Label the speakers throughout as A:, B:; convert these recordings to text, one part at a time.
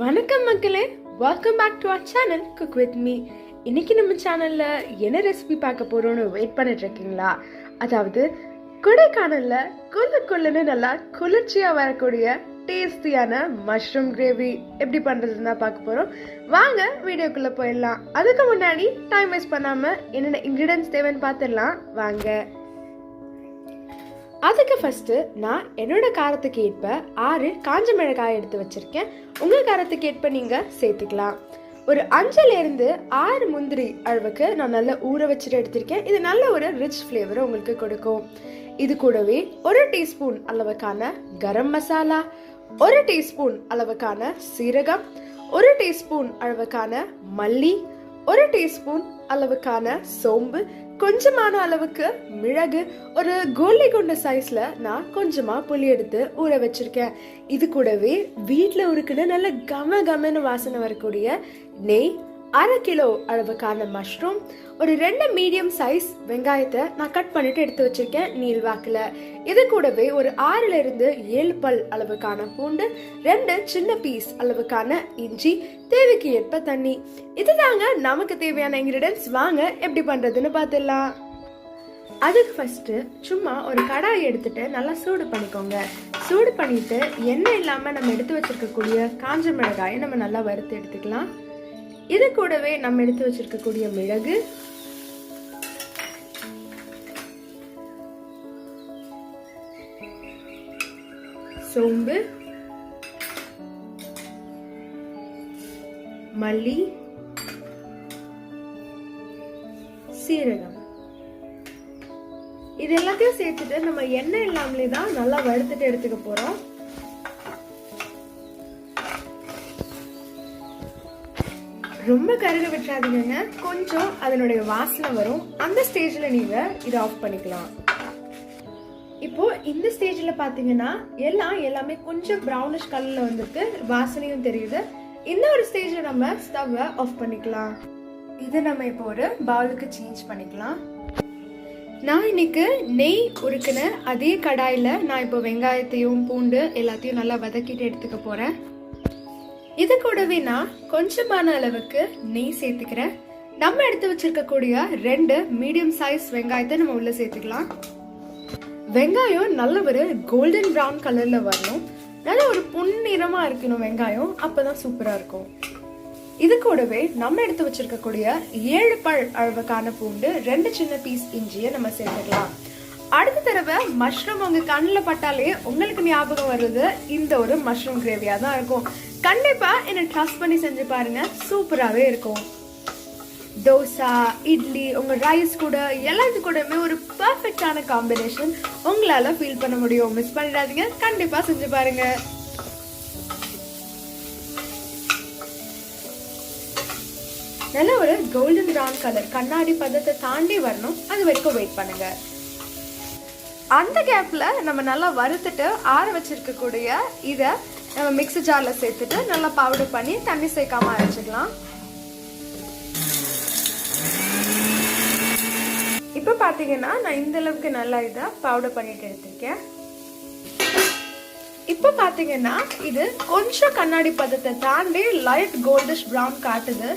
A: வணக்கம் மக்களே. Welcome back to our channel cook with me இன்னைக்கு நம்ம சேனல்ல என்ன ரெசிபி பார்க்க போறோம்னு வெயிட் பண்ணிட்டு இருக்கீங்களா? அதாவது கொடைக்கானல்ல கொல்ல கொல்லுன்னு நல்லா குளிர்ச்சியா வரக்கூடிய டேஸ்டியான மஷ்ரூம் கிரேவி எப்படி பண்ணுறதுன்னு தான் பார்க்க போகிறோம் வாங்க வீடியோக்குள்ளே போயிடலாம். அதுக்கு முன்னாடி டைம் வேஸ்ட் பண்ணாமல் என்னென்ன இன்க்ரீடியன்ஸ் தேவைன்னு பார்த்துடலாம். வாங்க. அதுக்கு ஃபஸ்ட்டு நான் என்னோட காரத்துக்கு ஏற்ப ஆறு காஞ்ச மிளகாய் எடுத்து வச்சிருக்கேன். உங்கள் காரத்துக்கு ஏற்ப நீங்கள் சேர்த்துக்கலாம். ஒரு அஞ்சுலேருந்து ஆறு முந்திரி அளவுக்கு நான் நல்லா ஊற வச்சுட்டு எடுத்திருக்கேன். இது நல்ல ஒரு ரிச் ஃப்ளேவரை உங்களுக்கு கொடுக்கும். இது கூடவே ஒரு டீஸ்பூன் அளவுக்கான கரம் மசாலா ஒரு டீஸ்பூன் அளவுக்கான சீரகம் ஒரு டீஸ்பூன் அளவுக்கான மல்லி ஒரு டீஸ்பூன் அளவுக்கான சோம்பு கொஞ்சமான அளவுக்கு மிளகு ஒரு கோலி குண்ட சைஸ்ல நான் கொஞ்சமா புளி எடுத்து ஊற வச்சிருக்கேன். இது கூடவே வீட்டில் உருக்குன்னு நல்ல கம கமன்னு வாசனை வரக்கூடிய நெய் அரை கிலோ அளவுக்கான மஷ்ரூம் ஒரு ரெண்டு மீடியம் சைஸ் வெங்காயத்தை நான் கட் பண்ணிட்டு எடுத்து வச்சிருக்கேன் நீள்வாக்கில் இது கூடவே ஒரு ஆறுல இருந்து ஏழு பல் அளவுக்கான பூண்டு ரெண்டு சின்ன பீஸ் அளவுக்கான இஞ்சி தேவைக்கு ஏற்ப தண்ணி. இதுதாங்க நமக்கு தேவையான இன்கிரீடியன்ஸ் வாங்க எப்படி பண்றதுன்னு பார்த்துடலாம் அதுக்கு ஃபஸ்ட்டு சும்மா ஒரு கடாய் எடுத்துட்டு நல்லா சூடு பண்ணிக்கோங்க. சூடு பண்ணிட்டு எண்ணெய் இல்லாமல் நம்ம எடுத்து வச்சிருக்கக்கூடிய காஞ்ச மிளகாயை நம்ம நல்லா வறுத்து எடுத்துக்கலாம். இது கூடவே நம்ம எடுத்து வச்சிருக்கக்கூடிய மிளகு. சோம்பு. மல்லி. சீரகம். இது எல்லாத்தையும் சேர்த்துட்டு நம்ம எண்ணெய் இல்லாமலே தான் நல்லா வறுத்துட்டு எடுத்துக்க போறோம். ரொம்ப கருக விட்டுறாதீங்க கொஞ்சம் அதனுடைய வாசனை வரும். அந்த ஸ்டேஜில் நீங்கள் இதை ஆஃப் பண்ணிக்கலாம். இப்போ இந்த ஸ்டேஜில் பார்த்தீங்கன்னா எல்லாம் எல்லாமே கொஞ்சம் ப்ரௌனிஷ் கலரில் வந்துருக்கு. வாசனையும் தெரியுது. இந்த ஒரு ஸ்டேஜில் நம்ம ஸ்டவ்வை ஆஃப் பண்ணிக்கலாம். இதை நம்ம இப்போ ஒரு பவுலுக்கு சேஞ்ச் பண்ணிக்கலாம். நான் இன்னைக்கு நெய் உருக்குன அதே கடாயில் நான் இப்போ வெங்காயத்தையும் பூண்டு எல்லாத்தையும் நல்லா வதக்கிட்டு எடுத்துக்க போகிறேன் இது கூடவே நான் கொஞ்சமான அளவுக்கு நெய் சேர்த்துக்கிறேன். நம்ம எடுத்து வச்சிருக்கக்கூடிய ரெண்டு மீடியம் சைஸ் வெங்காயத்தை நம்ம உள்ள சேர்த்துக்கலாம். வெங்காயம் நல்ல ஒரு கோல்டன் ப்ரௌன் கலர்ல வரணும். நல்ல ஒரு பொன்னிறமா இருக்கணும் வெங்காயம். அப்பதான் சூப்பரா இருக்கும். இது கூடவே நம்ம எடுத்து வச்சிருக்கக்கூடிய ஏழு பழ அளவுக்கான பூண்டு ரெண்டு சின்ன பீஸ் இஞ்சியை நம்ம சேர்த்துக்கலாம். அடுத்த தடவை மஷ்ரூம் உங்க கண்ணில் பட்டாலே உங்களுக்கு ஞாபகம் வர்றது இந்த ஒரு மஷ்ரூம் கிரேவியா தான் இருக்கும். கண்டிப்பா என்ன ட்ரஸ்ட் பண்ணி செஞ்சு பாருங்க. சூப்பராகவே இருக்கும். தோசா இட்லி உங்க ரைஸ் கூட எல்லாத்து கூடயுமே ஒரு பர்ஃபெக்டான காம்பினேஷன் உங்களால ஃபீல் பண்ண முடியும். மிஸ் பண்ணிடாதீங்க. கண்டிப்பா செஞ்சு பாருங்க. நல்ல ஒரு கோல்டன் ப்ரௌன் கலர் கண்ணாடி பதத்தை தாண்டி வரணும். அது வரைக்கும் வெயிட் பண்ணுங்க. அந்த கேப்பில் நம்ம நல்லா வறுத்துட்டு ஆற வச்சிருக்கக்கூடிய இதை நம்ம மிக்ஸி ஜாரில் சேர்த்துட்டு நல்லா பவுடர் பண்ணி தண்ணி சேர்க்காம அரைச்சிக்கலாம். இப்போ பார்த்தீங்கன்னா நான் இந்த அளவுக்கு நல்லா இதை பவுடர் பண்ணிட்டு எடுத்திருக்கேன். இப்போ பார்த்தீங்கன்னா இது கொஞ்சம் கண்ணாடி பதத்தை தாண்டி லைட் கோல்டிஷ் ப்ரௌன் காட்டுது.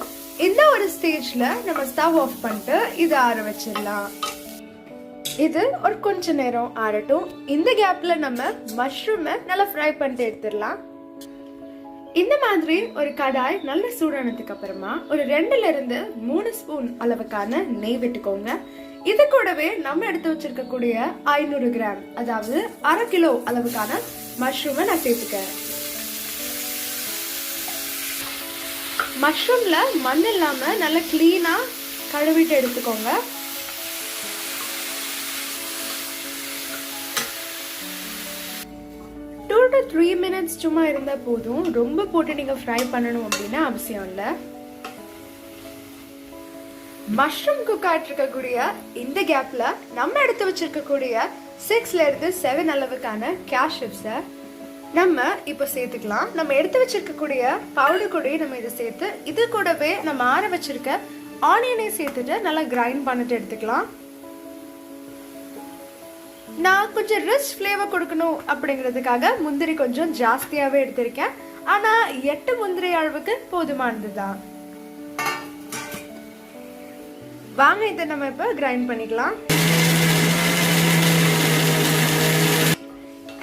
A: இந்த ஒரு ஸ்டேஜில் நம்ம ஸ்டவ் ஆஃப் பண்ணிட்டு இதை ஆற வச்சிடலாம். இது ஒரு கொஞ்ச நேரம் ஆறட்டும். இந்த கேப்ல நம்ம மஷ்ரூமை நல்லா ஃப்ரை பண்ணிட்டு எடுத்துடலாம். இந்த மாதிரி ஒரு கடாய் நல்ல சூடானதுக்கு அப்புறமா ஒரு ரெண்டுல இருந்து மூணு ஸ்பூன் அளவுக்கான நெய் விட்டுக்கோங்க. இது கூடவே நம்ம எடுத்து வச்சிருக்கக்கூடிய ஐநூறு கிராம் அதாவது அரை கிலோ அளவுக்கான மஷ்ரூமை நான் சேர்த்துக்கிறேன். மஷ்ரூம்ல மண் இல்லாம நல்லா கிளீனா கழுவிட்டு எடுத்துக்கோங்க. த்ரீ மினிட்ஸ் சும்மா இருந்தால் போதும். ரொம்ப போட்டு நீங்கள் ஃப்ரை பண்ணணும் அப்படின்னு அவசியம் இல்லை. மஷ்ரூம் குக் ஆகிட்ருக்கக்கூடிய இந்த கேப்பில் நம்ம எடுத்து வச்சுருக்கக்கூடிய சிக்ஸ்லேருந்து செவன் அளவுக்கான கேஷ்யூப்ஸை நம்ம இப்போ சேர்த்துக்கலாம். நம்ம எடுத்து வச்சிருக்கக்கூடிய பவுடர் கூடயே நம்ம இதை சேர்த்து இது கூடவே நம்ம ஆற வச்சிருக்க ஆனியனை சேர்த்துட்டு நல்லா கிரைண்ட் பண்ணிட்டு எடுத்துக்கலாம். நான் கொஞ்சம் ரிச் ஃப்ளேவர் கொடுக்கணும் அப்படிங்கிறதுக்காக முந்திரி கொஞ்சம் ஜாஸ்தியாகவே எடுத்திருக்கேன். ஆனால் எட்டு முந்திரி அளவுக்கு போதுமானதுதான் வாங்க இதை நம்ம இப்போ கிரைண்ட் பண்ணிக்கலாம்.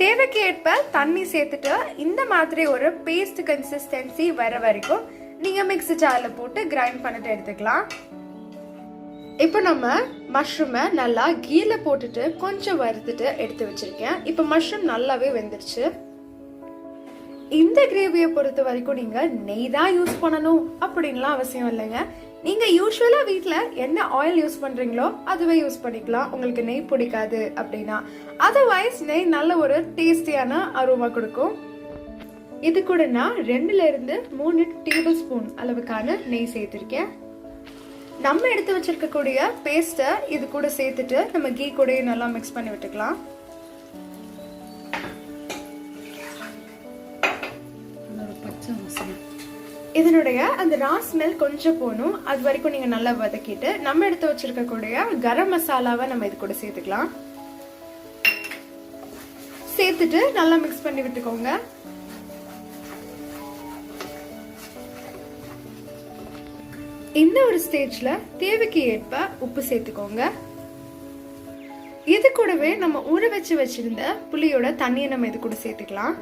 A: தேவைக்கு ஏற்ப தண்ணி சேர்த்துட்டு இந்த மாதிரி ஒரு பேஸ்ட் கன்சிஸ்டன்சி வர வரைக்கும் நீங்கள் மிக்ஸி ஜாரில் போட்டு கிரைண்ட் பண்ணிட்டு எடுத்துக்கலாம். இப்போ நம்ம மஷ்ரூமை நல்லா கீல போட்டுட்டு கொஞ்சம் வறுத்துட்டு எடுத்து வச்சிருக்கேன். இப்போ மஷ்ரூம் நல்லாவே வெந்துருச்சு. இந்த கிரேவியை பொறுத்த வரைக்கும் நீங்க நெய் தான் யூஸ் பண்ணணும் அப்படின்லாம் அவசியம் இல்லைங்க. நீங்க யூஸ்வலா வீட்டில் என்ன ஆயில் யூஸ் பண்றீங்களோ அதுவே யூஸ் பண்ணிக்கலாம். உங்களுக்கு நெய் பிடிக்காது அப்படின்னா. அதர்வைஸ் நெய் நல்ல ஒரு டேஸ்டியான அருமா கொடுக்கும். இது கூட நான் ரெண்டுல இருந்து மூணு டேபிள் ஸ்பூன் அளவுக்கான நெய் சேர்த்திருக்கேன். நம்ம எடுத்து வச்சிருக்கக்கூடிய பேஸ்ட்டை இது கூட சேர்த்துட்டு நம்ம கீ கூடயே நல்லா மிக்ஸ் பண்ணி விட்டுக்கலாம். இதனுடைய அந்த ரா ஸ்மெல் கொஞ்சம் போகணும். அது வரைக்கும் நீங்க நல்லா வதக்கிட்டு நம்ம எடுத்து வச்சிருக்கக்கூடிய கரம் மசாலாவை நம்ம இது கூட சேர்த்துக்கலாம். சேர்த்துட்டு நல்லா மிக்ஸ் பண்ணி விட்டுக்கோங்க. இந்த ஒரு ஸ்டேஜ்ல தேவைக்கு ஏற்ப உப்பு சேர்த்துக்கோங்க. இது கூடவே நம்ம ஊற வச்சு வச்சிருந்த புளியோட தண்ணியை நம்ம இது கூட சேர்த்துக்கலாம்.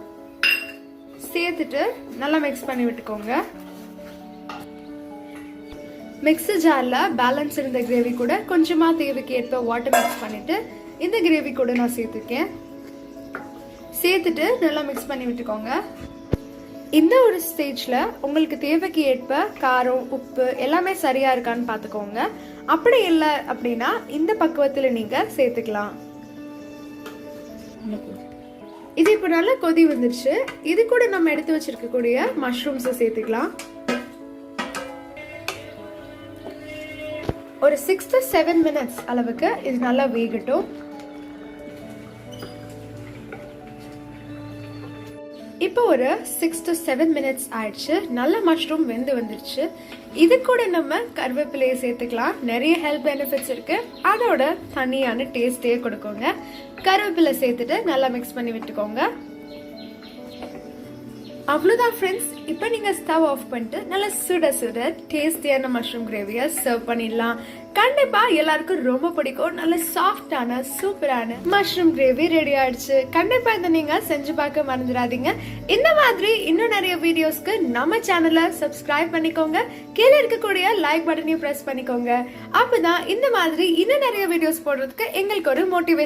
A: சேர்த்துட்டு நல்லா மிக்ஸ் பண்ணி விட்டுக்கோங்க. மிக்ஸி ஜாரில் பேலன்ஸ் இருந்த கிரேவி கூட கொஞ்சமாக தேவைக்கு ஏற்ப வாட்டர் மிக்ஸ் பண்ணிவிட்டு இந்த கிரேவி கூட நான் சேர்த்துருக்கேன். சேர்த்துட்டு நல்லா மிக்ஸ் பண்ணி விட்டுக்கோங்க. இந்த ஒரு ஸ்டேஜ்ல உங்களுக்கு தேவைக்கு ஏற்ப காரம் உப்பு எல்லாமே சரியா இருக்கான்னு பார்த்துக்கோங்க அப்படி இல்லை அப்படின்னா இந்த பக்குவத்தில் நீங்கள் சேர்த்துக்கலாம். இது இப்போ நல்லா கொதி வந்துருச்சு. இது கூட நம்ம எடுத்து வச்சிருக்கக்கூடிய மஷ்ரூம்ஸை சேர்த்துக்கலாம். ஒரு சிக்ஸ் டு செவன் மினிட்ஸ் அளவுக்கு இது நல்லா வேகட்டும். இப்போ ஒரு சிக்ஸ் டு செவன் மினிட்ஸ் ஆயிடுச்சு. நல்ல மஷ்ரூம் வெந்து வந்துருச்சு. இது கூட நம்ம கருவேப்பிலையை சேர்த்துக்கலாம். நிறைய ஹெல்த் பெனிஃபிட்ஸ் இருக்கு. அதோட தனியான டேஸ்டே கொடுக்குங்க. கருவேப்பிலை சேர்த்துட்டு நல்லா மிக்ஸ் பண்ணி விட்டுக்கோங்க. அவ்வளோதான் ஃப்ரெண்ட்ஸ் இப்போ நீங்கள் ஸ்டவ் ஆஃப் பண்ணிட்டு நல்லா சுட சுட டேஸ்டியான மஷ்ரூம் கிரேவியை சர்வ் பண்ணிடலாம். கண்டிப்பாக எல்லாருக்கும் ரொம்ப பிடிக்கும். நல்ல சாஃப்டான சூப்பரான மஷ்ரூம் கிரேவி ரெடி ஆயிடுச்சு. கண்டிப்பாக இதை நீங்கள் செஞ்சு பார்க்க மறந்துடாதீங்க. இந்த மாதிரி இன்னும் நிறைய வீடியோஸ்க்கு நம்ம சேனலை சப்ஸ்கிரைப் பண்ணிக்கோங்க. கீழே இருக்கக்கூடிய லைக் பட்டனையும் ப்ரெஸ் பண்ணிக்கோங்க. அப்பதான் இந்த மாதிரி இன்னும் நிறைய வீடியோஸ் போடுறதுக்கு எங்களுக்கு ஒரு மோட்டிவேஷன்